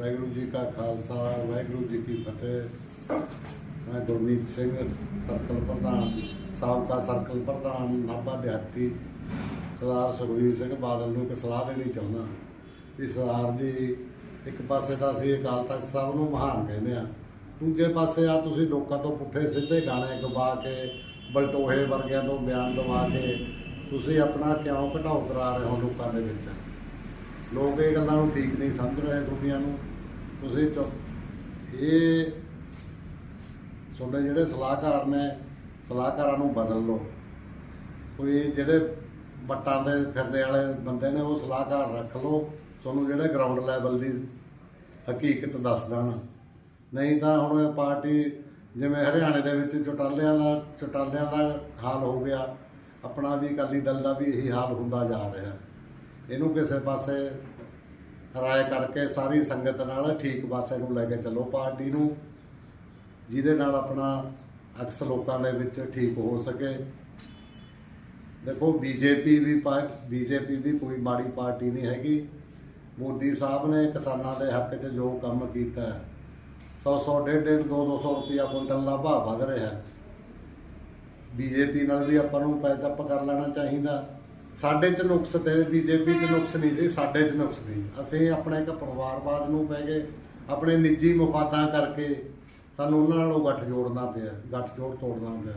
ਵਾਹਿਗੁਰੂ ਜੀ ਕਾ ਖਾਲਸਾ, ਵਾਹਿਗੁਰੂ ਜੀ ਕੀ ਫਤਿਹ। ਮੈਂ ਗੁਰਮੀਤ ਸਿੰਘ, ਸਰਕਲ ਪ੍ਰਧਾਨ, ਸਾਬਕਾ ਸਰਕਲ ਪ੍ਰਧਾਨ, ਨਾਭਾ ਦਿਹਾਤੀ। ਸਰਦਾਰ ਸੁਖਵੀਰ ਸਿੰਘ ਬਾਦਲ ਨੂੰ ਇੱਕ ਸਲਾਹ ਦੇਣੀ ਚਾਹੁੰਦਾ। ਵੀ ਸਰਦਾਰ ਜੀ, ਇੱਕ ਪਾਸੇ ਤਾਂ ਅਸੀਂ ਅਕਾਲ ਤਖਤ ਸਾਹਿਬ ਨੂੰ ਮਹਾਨ ਕਹਿੰਦੇ ਆ ਦੂਜੇ ਪਾਸੇ ਆ ਤੁਸੀਂ ਲੋਕਾਂ ਤੋਂ ਪੁੱਠੇ ਸਿੱਧੇ ਗਾਣੇ ਗਵਾ ਕੇ, ਬਲਟੋਹੇ ਵਰਗਿਆਂ ਤੋਂ ਬਿਆਨ ਦਵਾ ਕੇ, ਤੁਸੀਂ ਆਪਣਾ ਕਿਉਂ ਘਟਾਓ ਕਰਾ ਰਹੇ ਹੋ ਲੋਕਾਂ ਦੇ ਵਿੱਚ? ਲੋਕ ਇਹ ਗੱਲਾਂ ਨੂੰ ਠੀਕ ਨਹੀਂ ਸਮਝ ਰਹੇ ਦੁਨੀਆ ਨੂੰ। ਤੁਸੀਂ ਚੁੱਪ। ਇਹ ਤੁਹਾਡੇ ਜਿਹੜੇ ਸਲਾਹਕਾਰ ਨੇ, ਸਲਾਹਕਾਰਾਂ ਨੂੰ ਬਦਲ ਲਓ। ਕੋਈ ਜਿਹੜੇ ਬੱਟਾਂ ਦੇ ਫਿਰਨੇ ਵਾਲੇ ਬੰਦੇ ਨੇ, ਉਹ ਸਲਾਹਕਾਰ ਰੱਖ ਲਓ। ਤੁਹਾਨੂੰ ਜਿਹੜੇ ਗਰਾਊਂਡ ਲੈਵਲ ਦੀ ਹਕੀਕਤ ਦੱਸ ਦੇਣ। ਨਹੀਂ ਤਾਂ ਹੁਣ ਪਾਰਟੀ ਜਿਵੇਂ ਹਰਿਆਣੇ ਦੇ ਵਿੱਚ ਚਟਾਲਿਆਂ ਦਾ ਚਟਾਲਿਆਂ ਦਾ ਹਾਲ ਹੋ ਗਿਆ। ਆਪਣਾ ਵੀ ਅਕਾਲੀ ਦਲ ਦਾ ਵੀ ਇਹੀ ਹਾਲ ਹੁੰਦਾ ਜਾ ਰਿਹਾ। ਇਹਨੂੰ ਕਿਸੇ ਪਾਸੇ ਰਾਏ ਕਰਕੇ ਸਾਰੀ ਸੰਗਤ ਨਾਲ ਠੀਕ ਪਾਸੇ ਨੂੰ ਲੈ ਕੇ ਚੱਲੋ। ਪਾਰਟੀ ਨੂੰ ਜਿਹਦੇ ਨਾਲ ਆਪਣਾ ਅਕਸ ਲੋਕਾਂ ਦੇ ਵਿੱਚ ਠੀਕ ਹੋ ਸਕੇ। ਦੇਖੋ, ਬੀਜੇਪੀ ਵੀ ਬੀਜੇਪੀ ਵੀ ਕੋਈ ਮਾੜੀ ਪਾਰਟੀ ਨਹੀਂ ਹੈਗੀ। ਮੋਦੀ ਸਾਹਿਬ ਨੇ ਕਿਸਾਨਾਂ ਦੇ ਹੱਕ 'ਚ ਜੋ ਕੰਮ ਕੀਤਾ ਹੈ 100 100 150 200 200 ਰੁਪਿਆ ਕੁਇੰਟਲ ਦਾ ਭਾਅ ਵਧ ਰਿਹਾ ਹੈ। ਬੀਜੇਪੀ ਨਾਲ ਵੀ ਆਪਾਂ ਨੂੰ ਪੈਸਾ ਅਪ ਕਰ ਲੈਣਾ ਚਾਹੀਦਾ। ਸਾਡੇ 'ਚ ਨੁਕਸ ਤੇ, ਬੀਜੇਪੀ 'ਚ ਨੁਕਸ ਨਹੀਂ ਸੀ, ਸਾਡੇ 'ਚ ਨੁਕਸ ਸੀ। ਅਸੀਂ ਆਪਣੇ ਇੱਕ ਪਰਿਵਾਰਵਾਦ ਨੂੰ ਪੈ ਗਏ ਆਪਣੇ ਨਿੱਜੀ ਮੁਫਾਦਾਂ ਕਰਕੇ ਸਾਨੂੰ ਉਹਨਾਂ ਨਾਲੋਂ ਗੱਠ ਜੋੜਨਾ ਪਿਆ, ਗੱਠ ਜੋੜ ਤੋੜਨਾ ਪਿਆ।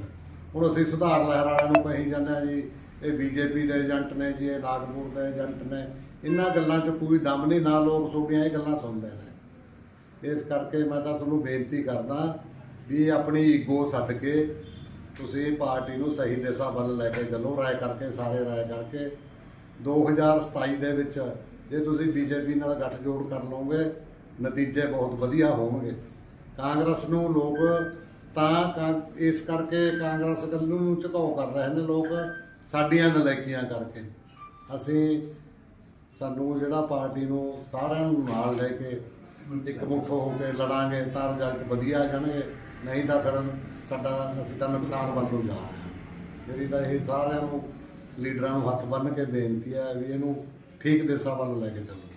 ਹੁਣ ਅਸੀਂ ਸੁਧਾਰ ਲਹਿਰ ਵਾਲਿਆਂ ਨੂੰ ਕਹੀ ਜਾਂਦੇ ਆ ਜੀ, ਇਹ ਬੀਜੇਪੀ ਦੇ ਏਜੰਟ ਨੇ ਜੀ, ਇਹ ਨਾਗਪੁਰ ਦੇ ਏਜੰਟ ਨੇ। ਇਹਨਾਂ ਗੱਲਾਂ 'ਚ ਕੋਈ ਦਮ ਨਹੀਂ, ਨਾ ਲੋਕ ਤੁਹਾਡੀਆਂ ਇਹ ਗੱਲਾਂ ਸੁਣਦੇ ਨੇ। ਇਸ ਕਰਕੇ ਮੈਂ ਤਾਂ ਤੁਹਾਨੂੰ ਬੇਨਤੀ ਕਰਦਾ ਵੀ ਆਪਣੀ ਈਗੋ ਛੱਡ ਕੇ ਤੁਸੀਂ ਪਾਰਟੀ ਨੂੰ ਸਹੀ ਦਿਸ਼ਾ ਵੱਲ ਲੈ ਕੇ ਚੱਲੋ, ਰਾਏ ਕਰਕੇ, ਸਾਰੇ ਰਾਏ ਕਰਕੇ। 2027 ਦੇ ਵਿੱਚ ਜੇ ਤੁਸੀਂ ਬੀਜੇਪੀ ਨਾਲ ਗੱਠਜੋੜ ਕਰ ਲਓਗੇ, ਨਤੀਜੇ ਬਹੁਤ ਵਧੀਆ ਹੋਣਗੇ। ਕਾਂਗਰਸ ਨੂੰ ਲੋਕ ਤਾਂ ਕਾਂ- ਇਸ ਕਰਕੇ ਕਾਂਗਰਸ ਗੱਲ ਨੂੰ ਝੁਕਾਓ ਕਰ ਰਹੇ ਨੇ ਲੋਕ, ਸਾਡੀਆਂ ਨਲਾਇਕੀਆਂ ਕਰਕੇ। ਅਸੀਂ ਸਾਨੂੰ ਜਿਹੜਾ ਪਾਰਟੀ ਨੂੰ ਸਾਰਿਆਂ ਨੂੰ ਨਾਲ ਲੈ ਕੇ ਇੱਕ ਮੁੱਠ ਹੋ ਕੇ ਲੜਾਂਗੇ, ਤਾਂ ਰਿਜ਼ਲਟ ਵਧੀਆ ਆ ਜਾਣਗੇ। ਨਹੀਂ ਤਾਂ ਫਿਰ ਸਾਡਾ, ਅਸੀਂ ਤਾਂ ਨੁਕਸਾਨ ਵੱਲ ਨੂੰ ਜਾ ਰਹੇ ਹਾਂ। ਮੇਰੀ ਤਾਂ ਇਹ ਸਾਰਿਆਂ ਨੂੰ, ਲੀਡਰਾਂ ਨੂੰ ਹੱਥ ਬੰਨ੍ਹ ਕੇ ਬੇਨਤੀ ਹੈ ਵੀ ਇਹਨੂੰ ਠੀਕ ਦਿਸ਼ਾ ਵੱਲ ਲੈ ਕੇ ਚੱਲੋ।